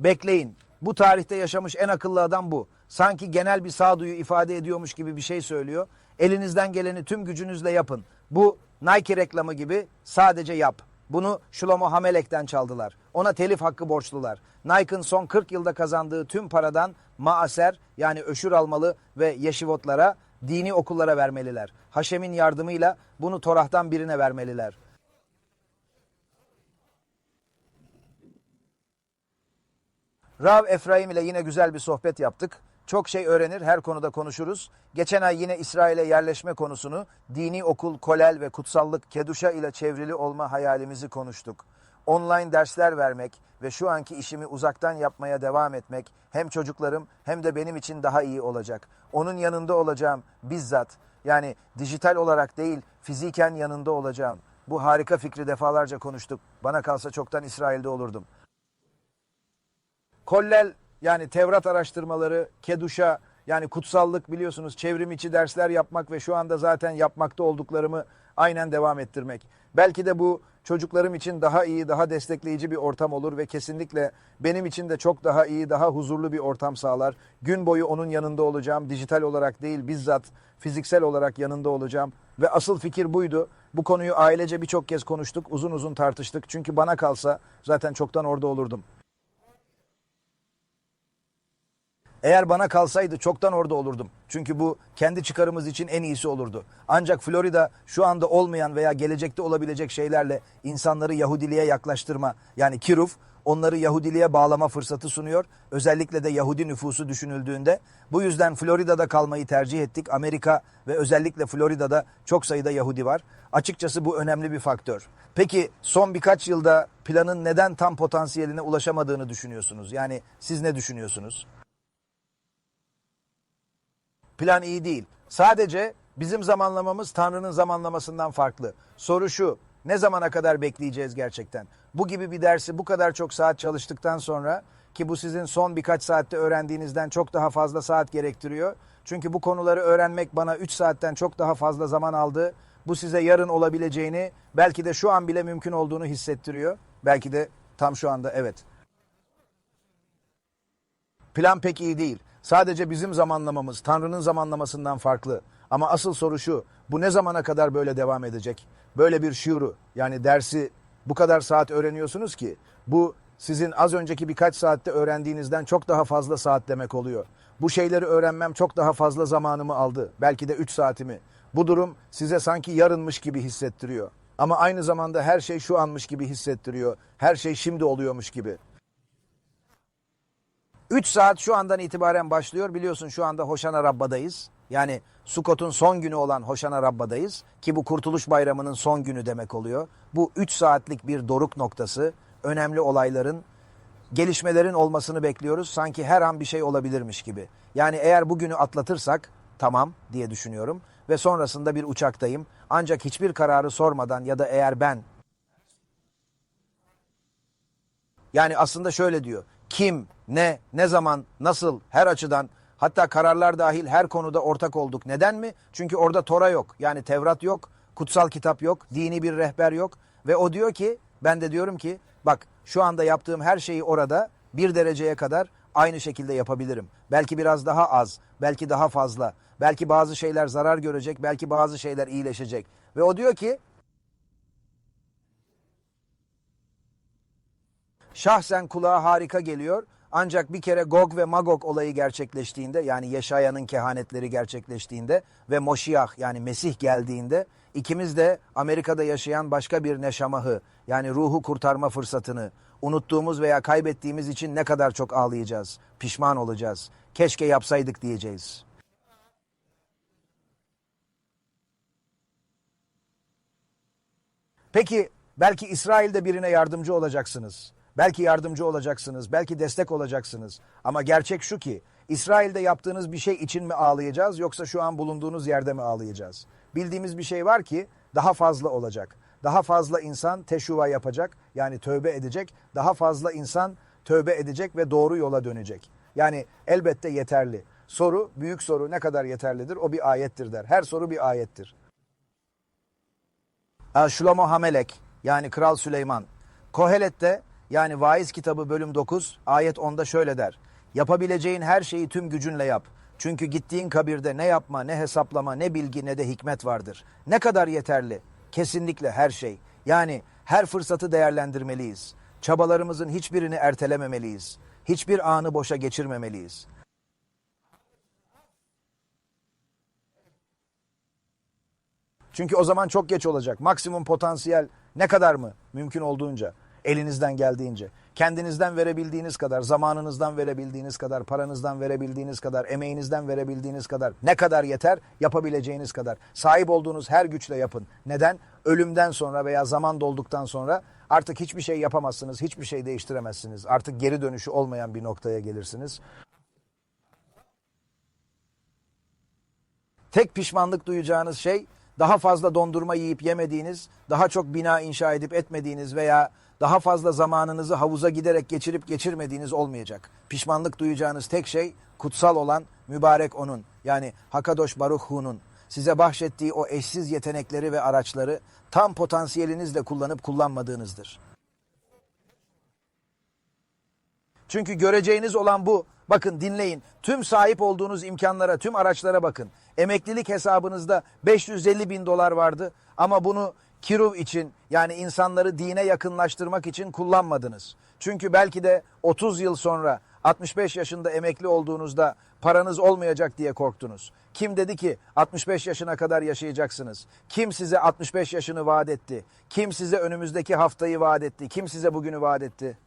Bekleyin. Bu tarihte yaşamış en akıllı adam bu. Sanki genel bir sağduyu ifade ediyormuş gibi bir şey söylüyor. Elinizden geleni tüm gücünüzle yapın. Bu Nike reklamı gibi sadece yap. Bunu Shlomo Hamelek'ten çaldılar. Ona telif hakkı borçlular. Nike'ın son 40 yılda kazandığı tüm paradan maaser yani öşür almalı ve yeşivotlara, dini okullara vermeliler. Haşem'in yardımıyla bunu Torah'tan birine vermeliler. Rav Efraim ile yine güzel bir sohbet yaptık. Çok şey öğrenir, her konuda konuşuruz. Geçen ay yine İsrail'e yerleşme konusunu, dini okul, kolel ve kutsallık, keduşa ile çevrili olma hayalimizi konuştuk. Online dersler vermek ve şu anki işimi uzaktan yapmaya devam etmek hem çocuklarım hem de benim için daha iyi olacak. Onun yanında olacağım bizzat. Yani dijital olarak değil, fiziken yanında olacağım. Bu harika fikri defalarca konuştuk. Bana kalsa çoktan İsrail'de olurdum. Kollel yani Tevrat araştırmaları, Keduş'a yani kutsallık biliyorsunuz çevrim içi dersler yapmak ve şu anda zaten yapmakta olduklarımı aynen devam ettirmek. Belki de bu çocuklarım için daha iyi, daha destekleyici bir ortam olur ve kesinlikle benim için de çok daha iyi, daha huzurlu bir ortam sağlar. Gün boyu onun yanında olacağım. Dijital olarak değil, bizzat fiziksel olarak yanında olacağım. Ve asıl fikir buydu. Bu konuyu ailece birçok kez konuştuk, uzun uzun tartıştık. Çünkü bana kalsa zaten çoktan orada olurdum. Eğer bana kalsaydı çoktan orada olurdum. Çünkü bu kendi çıkarımız için en iyisi olurdu. Ancak Florida şu anda olmayan veya gelecekte olabilecek şeylerle insanları Yahudiliğe yaklaştırma yani kiruf onları Yahudiliğe bağlama fırsatı sunuyor. Özellikle de Yahudi nüfusu düşünüldüğünde. Bu yüzden Florida'da kalmayı tercih ettik. Amerika ve özellikle Florida'da çok sayıda Yahudi var. Açıkçası bu önemli bir faktör. Peki son birkaç yılda planın neden tam potansiyeline ulaşamadığını düşünüyorsunuz? Yani siz ne düşünüyorsunuz? Plan iyi değil. Sadece bizim zamanlamamız Tanrı'nın zamanlamasından farklı. Soru şu, ne zamana kadar bekleyeceğiz gerçekten? Bu gibi bir dersi bu kadar çok saat çalıştıktan sonra ki bu sizin son birkaç saatte öğrendiğinizden çok daha fazla saat gerektiriyor. Çünkü bu konuları öğrenmek bana 3 saatten çok daha fazla zaman aldı. Bu size yarın olabileceğini, belki de şu an bile mümkün olduğunu hissettiriyor. Belki de tam şu anda evet. Plan pek iyi değil. Sadece bizim zamanlamamız Tanrı'nın zamanlamasından farklı. Ama asıl soru şu. Bu ne zamana kadar böyle devam edecek? Böyle bir şuuru yani dersi bu kadar saat öğreniyorsunuz ki bu sizin az önceki birkaç saatte öğrendiğinizden çok daha fazla saat demek oluyor. Bu şeyleri öğrenmem çok daha fazla zamanımı aldı. Belki de 3 saatimi. Bu durum size sanki yarınmış gibi hissettiriyor. Ama aynı zamanda her şey şu anmış gibi hissettiriyor. Her şey şimdi oluyormuş gibi. 3 saat şu andan itibaren başlıyor. Biliyorsun şu anda Hoşana Rabba'dayız. Yani Sukot'un son günü olan Hoşana Rabba'dayız. Ki bu Kurtuluş Bayramı'nın son günü demek oluyor. Bu 3 saatlik bir doruk noktası. Önemli olayların, gelişmelerin olmasını bekliyoruz. Sanki her an bir şey olabilirmiş gibi. Yani eğer bugünü atlatırsak tamam diye düşünüyorum. Ve sonrasında bir uçaktayım. Ancak hiçbir kararı sormadan ya da eğer ben Yani aslında şöyle diyor. Kim, ne, ne zaman, nasıl, her açıdan hatta kararlar dahil her konuda ortak olduk. Neden mi? Çünkü orada Tora yok. Yani Tevrat yok, kutsal kitap yok, dini bir rehber yok. Ve o diyor ki, ben de diyorum ki, bak şu anda yaptığım her şeyi orada bir dereceye kadar aynı şekilde yapabilirim. Belki biraz daha az, belki daha fazla. Belki bazı şeyler zarar görecek, belki bazı şeyler iyileşecek. Ve o diyor ki, şahsen kulağa harika geliyor. Ancak bir kere Gog ve Magog olayı gerçekleştiğinde yani Yeşaya'nın kehanetleri gerçekleştiğinde ve Moşiyah yani Mesih geldiğinde ikimiz de Amerika'da yaşayan başka bir neşamahı yani ruhu kurtarma fırsatını unuttuğumuz veya kaybettiğimiz için ne kadar çok ağlayacağız, pişman olacağız. Keşke yapsaydık diyeceğiz. Peki belki İsrail'de birine yardımcı olacaksınız. Belki yardımcı olacaksınız, belki destek olacaksınız. Ama gerçek şu ki İsrail'de yaptığınız bir şey için mi ağlayacağız yoksa şu an bulunduğunuz yerde mi ağlayacağız? Bildiğimiz bir şey var ki daha fazla olacak. Daha fazla insan teşuva yapacak yani tövbe edecek. Daha fazla insan tövbe edecek ve doğru yola dönecek. Yani elbette yeterli. Soru, büyük soru ne kadar yeterlidir? O bir ayettir der. Her soru bir ayettir. Shlomo Hamelek yani Kral Süleyman. Kohelet'te yani Vaiz kitabı bölüm 9 ayet 10'da şöyle der. Yapabileceğin her şeyi tüm gücünle yap. Çünkü gittiğin kabirde ne yapma, ne hesaplama, ne bilgi, ne de hikmet vardır. Ne kadar yeterli? Kesinlikle her şey. Yani her fırsatı değerlendirmeliyiz. Çabalarımızın hiçbirini ertelememeliyiz. Hiçbir anı boşa geçirmemeliyiz. Çünkü o zaman çok geç olacak. Maksimum potansiyel ne kadar mı? Mümkün olduğunca. Elinizden geldiğince. Kendinizden verebildiğiniz kadar, zamanınızdan verebildiğiniz kadar, paranızdan verebildiğiniz kadar, emeğinizden verebildiğiniz kadar. Ne kadar yeter? Yapabileceğiniz kadar. Sahip olduğunuz her güçle yapın. Neden? Ölümden sonra veya zaman dolduktan sonra artık hiçbir şey yapamazsınız, hiçbir şey değiştiremezsiniz. Artık geri dönüşü olmayan bir noktaya gelirsiniz. Tek pişmanlık duyacağınız şey daha fazla dondurma yiyip yemediğiniz, daha çok bina inşa edip etmediğiniz veya daha fazla zamanınızı havuza giderek geçirip geçirmediğiniz olmayacak. Pişmanlık duyacağınız tek şey kutsal olan mübarek onun yani Hakadosh Baruch Hu'nun size bahşettiği o eşsiz yetenekleri ve araçları tam potansiyelinizle kullanıp kullanmadığınızdır. Çünkü göreceğiniz olan bu. Bakın dinleyin. Tüm sahip olduğunuz imkanlara, tüm araçlara bakın. Emeklilik hesabınızda 550 bin dolar vardı ama bunu kiruv için yani insanları dine yakınlaştırmak için kullanmadınız. Çünkü belki de 30 yıl sonra 65 yaşında emekli olduğunuzda paranız olmayacak diye korktunuz. Kim dedi ki 65 yaşına kadar yaşayacaksınız? Kim size 65 yaşını vaat etti? Kim size önümüzdeki haftayı vaat etti? Kim size bugünü vaat etti?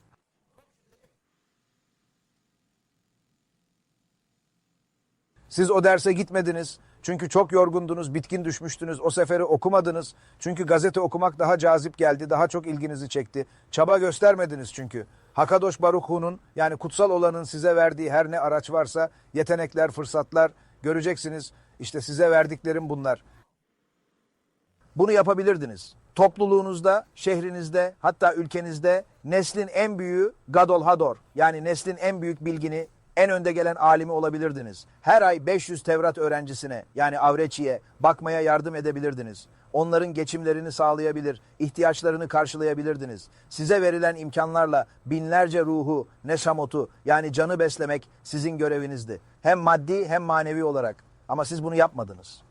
Siz o derse gitmediniz. Çünkü çok yorgundunuz, bitkin düşmüştünüz. O seferi okumadınız. Çünkü gazete okumak daha cazip geldi, daha çok ilginizi çekti. Çaba göstermediniz çünkü. Hakadosh Baruch Hu'nun yani kutsal olanın size verdiği her ne araç varsa yetenekler, fırsatlar göreceksiniz. İşte size verdiklerim bunlar. Bunu yapabilirdiniz. Topluluğunuzda, şehrinizde, hatta ülkenizde neslin en büyüğü Gadol Hador yani neslin en büyük bilgini, en önde gelen alimi olabilirdiniz. Her ay 500 Tevrat öğrencisine yani avreçiye bakmaya yardım edebilirdiniz. Onların geçimlerini sağlayabilir, ihtiyaçlarını karşılayabilirdiniz. Size verilen imkanlarla binlerce ruhu, neşamotu yani canı beslemek sizin görevinizdi. Hem maddi hem manevi olarak. Ama siz bunu yapmadınız.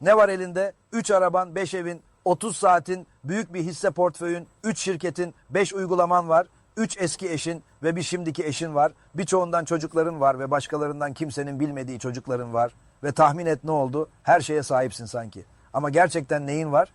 Ne var elinde? 3 araban, 5 evin, 30 saatin, büyük bir hisse portföyün, 3 şirketin, 5 uygulaman var. 3 eski eşin ve bir şimdiki eşin var. Birçoğundan çocukların var ve başkalarından kimsenin bilmediği çocukların var. Ve tahmin et ne oldu? Her şeye sahipsin sanki. Ama gerçekten neyin var?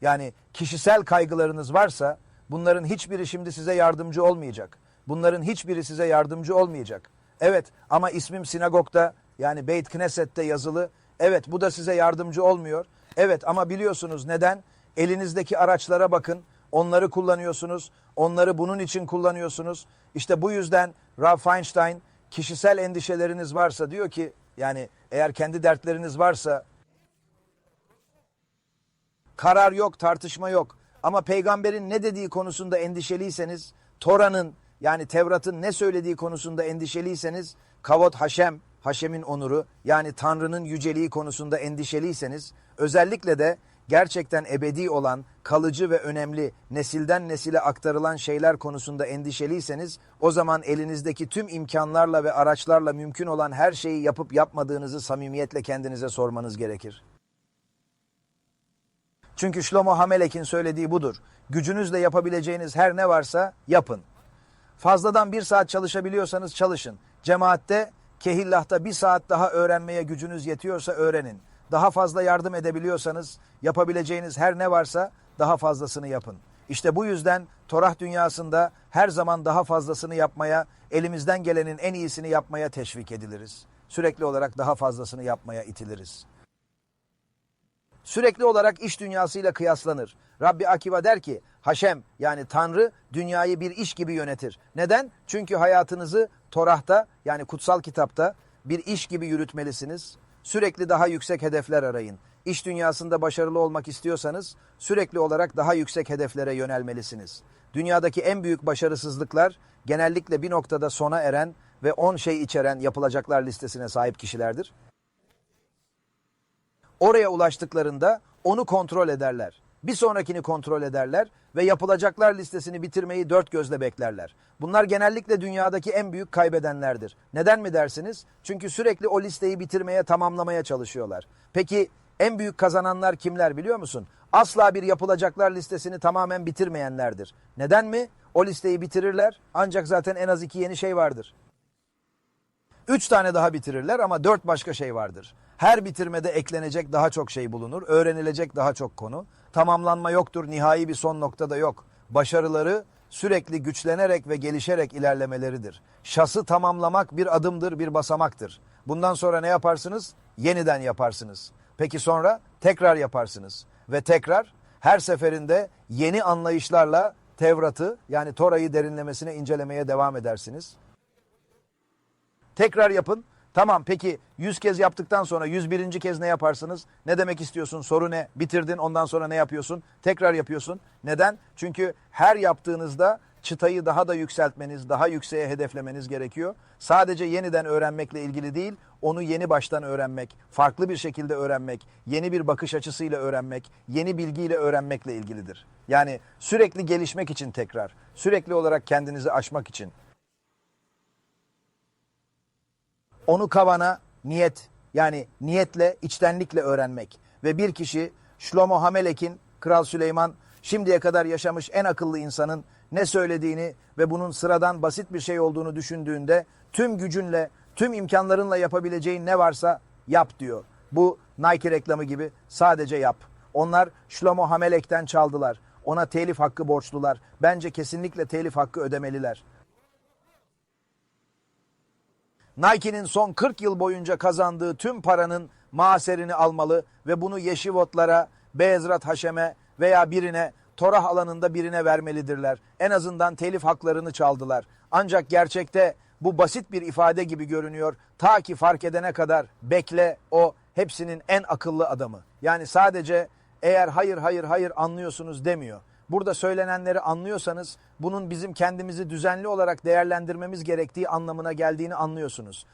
Yani kişisel kaygılarınız varsa bunların hiçbiri şimdi size yardımcı olmayacak. Bunların hiçbiri size yardımcı olmayacak. Evet ama ismim sinagogda yani Beit Knesset'te yazılı. Evet bu da size yardımcı olmuyor. Evet ama biliyorsunuz neden? Elinizdeki araçlara bakın. Onları kullanıyorsunuz. Onları bunun için kullanıyorsunuz. İşte bu yüzden Rav Feinstein kişisel endişeleriniz varsa diyor ki yani eğer kendi dertleriniz varsa karar yok, tartışma yok. Ama peygamberin ne dediği konusunda endişeliyseniz, Tora'nın yani Tevrat'ın ne söylediği konusunda endişeliyseniz, Kavot Haşem, Haşem'in onuru yani Tanrı'nın yüceliği konusunda endişeliyseniz, özellikle de gerçekten ebedi olan, kalıcı ve önemli, nesilden nesile aktarılan şeyler konusunda endişeliyseniz, o zaman elinizdeki tüm imkanlarla ve araçlarla mümkün olan her şeyi yapıp yapmadığınızı samimiyetle kendinize sormanız gerekir. Çünkü Şlomo Hamelek'in söylediği budur. Gücünüzle yapabileceğiniz her ne varsa yapın. Fazladan bir saat çalışabiliyorsanız çalışın. Cemaatte, kehillahta bir saat daha öğrenmeye gücünüz yetiyorsa öğrenin. Daha fazla yardım edebiliyorsanız yapabileceğiniz her ne varsa daha fazlasını yapın. İşte bu yüzden Torah dünyasında her zaman daha fazlasını yapmaya, elimizden gelenin en iyisini yapmaya teşvik ediliriz. Sürekli olarak daha fazlasını yapmaya itiliriz sürekli olarak iş dünyasıyla kıyaslanır. Rabbi Akiva der ki Haşem yani Tanrı dünyayı bir iş gibi yönetir. Neden? Çünkü hayatınızı Torah'ta yani kutsal kitapta bir iş gibi yürütmelisiniz. Sürekli daha yüksek hedefler arayın. İş dünyasında başarılı olmak istiyorsanız sürekli olarak daha yüksek hedeflere yönelmelisiniz. Dünyadaki en büyük başarısızlıklar genellikle bir noktada sona eren ve 10 şey içeren yapılacaklar listesine sahip kişilerdir. Oraya ulaştıklarında onu kontrol ederler. Bir sonrakini kontrol ederler ve yapılacaklar listesini bitirmeyi dört gözle beklerler. Bunlar genellikle dünyadaki en büyük kaybedenlerdir. Neden mi dersiniz? Çünkü sürekli o listeyi bitirmeye, tamamlamaya çalışıyorlar. Peki en büyük kazananlar kimler biliyor musun? Asla bir yapılacaklar listesini tamamen bitirmeyenlerdir. Neden mi? O listeyi bitirirler ancak zaten en az iki yeni şey vardır. Üç tane daha bitirirler ama dört başka şey vardır. Her bitirmede eklenecek daha çok şey bulunur, öğrenilecek daha çok konu. Tamamlanma yoktur, nihai bir son nokta da yok. Başarıları sürekli güçlenerek ve gelişerek ilerlemeleridir. Şası tamamlamak bir adımdır, bir basamaktır. Bundan sonra ne yaparsınız? Yeniden yaparsınız. Peki sonra tekrar yaparsınız. Ve tekrar her seferinde yeni anlayışlarla Tevrat'ı yani Tora'yı derinlemesine incelemeye devam edersiniz. Tekrar yapın. Tamam peki 100 kez yaptıktan sonra 101. kez ne yaparsınız? Ne demek istiyorsun? Soru ne? Bitirdin ondan sonra ne yapıyorsun? Tekrar yapıyorsun. Neden? Çünkü her yaptığınızda çıtayı daha da yükseltmeniz, daha yükseğe hedeflemeniz gerekiyor. Sadece yeniden öğrenmekle ilgili değil, onu yeni baştan öğrenmek, farklı bir şekilde öğrenmek, yeni bir bakış açısıyla öğrenmek, yeni bilgiyle öğrenmekle ilgilidir. Yani sürekli gelişmek için tekrar, sürekli olarak kendinizi aşmak için. Onu kavana niyet yani niyetle içtenlikle öğrenmek ve bir kişi Şlomo Hamelek'in Kral Süleyman şimdiye kadar yaşamış en akıllı insanın ne söylediğini ve bunun sıradan basit bir şey olduğunu düşündüğünde tüm gücünle, tüm imkanlarınla yapabileceğin ne varsa yap diyor. Bu Nike reklamı gibi sadece yap. Onlar Şlomo Hamelek'ten çaldılar. Ona telif hakkı borçlular. Bence kesinlikle telif hakkı ödemeliler. Nike'nin son 40 yıl boyunca kazandığı tüm paranın maaserini almalı ve bunu Yeşivotlara, Beezrat Haşem'e veya birine Torah alanında birine vermelidirler. En azından telif haklarını çaldılar. Ancak gerçekte bu basit bir ifade gibi görünüyor. Ta ki fark edene kadar bekle o hepsinin en akıllı adamı. Yani sadece eğer hayır hayır hayır anlıyorsunuz demiyor. Burada söylenenleri anlıyorsanız bunun bizim kendimizi düzenli olarak değerlendirmemiz gerektiği anlamına geldiğini anlıyorsunuz.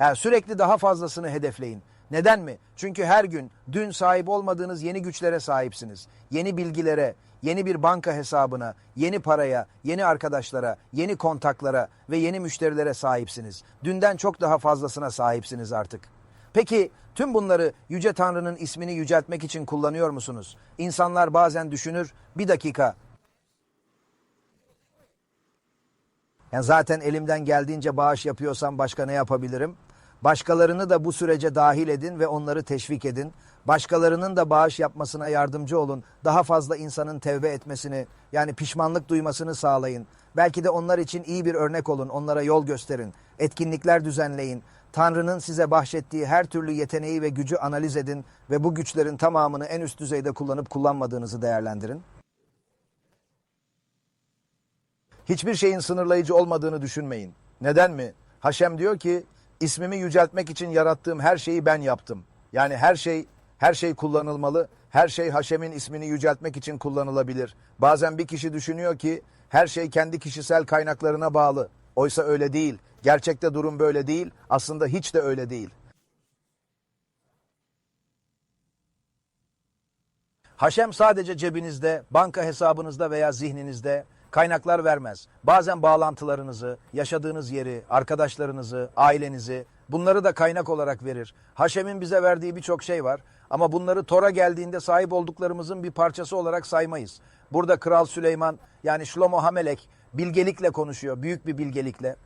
Yani sürekli daha fazlasını hedefleyin. Neden mi? Çünkü her gün dün sahip olmadığınız yeni güçlere sahipsiniz. Yeni bilgilere, yeni bir banka hesabına, yeni paraya, yeni arkadaşlara, yeni kontaklara ve yeni müşterilere sahipsiniz. Dünden çok daha fazlasına sahipsiniz artık. Peki tüm bunları Yüce Tanrı'nın ismini yüceltmek için kullanıyor musunuz? İnsanlar bazen düşünür, bir dakika. Yani zaten elimden geldiğince bağış yapıyorsam başka ne yapabilirim? Başkalarını da bu sürece dahil edin ve onları teşvik edin. Başkalarının da bağış yapmasına yardımcı olun. Daha fazla insanın tevbe etmesini, yani pişmanlık duymasını sağlayın. Belki de onlar için iyi bir örnek olun, onlara yol gösterin. Etkinlikler düzenleyin. Tanrı'nın size bahşettiği her türlü yeteneği ve gücü analiz edin ve bu güçlerin tamamını en üst düzeyde kullanıp kullanmadığınızı değerlendirin. Hiçbir şeyin sınırlayıcı olmadığını düşünmeyin. Neden mi? Haşem diyor ki ismimi yüceltmek için yarattığım her şeyi ben yaptım. Yani her şey her şey kullanılmalı. Her şey Haşem'in ismini yüceltmek için kullanılabilir. Bazen bir kişi düşünüyor ki her şey kendi kişisel kaynaklarına bağlı. Oysa öyle değil. Gerçekte durum böyle değil. Aslında hiç de öyle değil. Haşem sadece cebinizde, banka hesabınızda veya zihninizde kaynaklar vermez. Bazen bağlantılarınızı, yaşadığınız yeri, arkadaşlarınızı, ailenizi bunları da kaynak olarak verir. Haşem'in bize verdiği birçok şey var ama bunları Tor'a geldiğinde sahip olduklarımızın bir parçası olarak saymayız. Burada Kral Süleyman yani Şlomo Hamelek bilgelikle konuşuyor, büyük bir bilgelikle.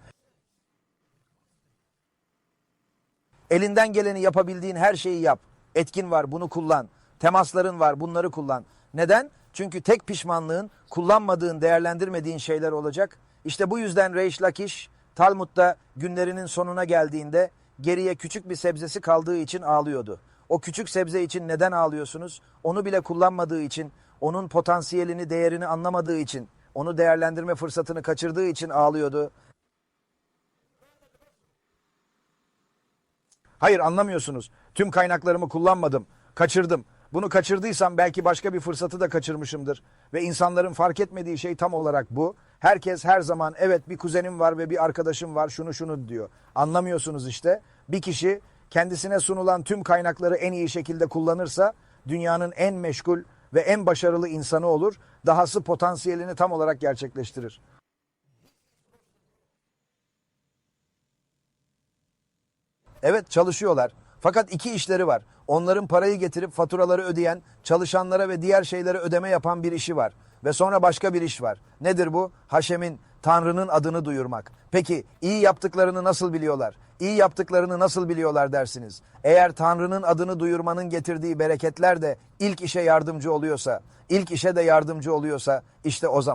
Elinden geleni yapabildiğin her şeyi yap. Etkin var, bunu kullan. Temasların var, bunları kullan. Neden? Çünkü tek pişmanlığın kullanmadığın, değerlendirmediğin şeyler olacak. İşte bu yüzden Reish Lakish Talmud'da günlerinin sonuna geldiğinde geriye küçük bir sebzesi kaldığı için ağlıyordu. O küçük sebze için neden ağlıyorsunuz? Onu bile kullanmadığı için, onun potansiyelini, değerini anlamadığı için, onu değerlendirme fırsatını kaçırdığı için ağlıyordu. Hayır anlamıyorsunuz. Tüm kaynaklarımı kullanmadım. Kaçırdım. Bunu kaçırdıysam belki başka bir fırsatı da kaçırmışımdır. Ve insanların fark etmediği şey tam olarak bu. Herkes her zaman evet bir kuzenim var ve bir arkadaşım var şunu şunu diyor. Anlamıyorsunuz işte. Bir kişi kendisine sunulan tüm kaynakları en iyi şekilde kullanırsa dünyanın en meşgul ve en başarılı insanı olur. Dahası potansiyelini tam olarak gerçekleştirir. Evet çalışıyorlar. Fakat iki işleri var. Onların parayı getirip faturaları ödeyen, çalışanlara ve diğer şeylere ödeme yapan bir işi var. Ve sonra başka bir iş var. Nedir bu? Haşem'in, Tanrı'nın adını duyurmak. Peki iyi yaptıklarını nasıl biliyorlar? İyi yaptıklarını nasıl biliyorlar dersiniz? Eğer Tanrı'nın adını duyurmanın getirdiği bereketler de ilk işe yardımcı oluyorsa, ilk işe de yardımcı oluyorsa işte o zaman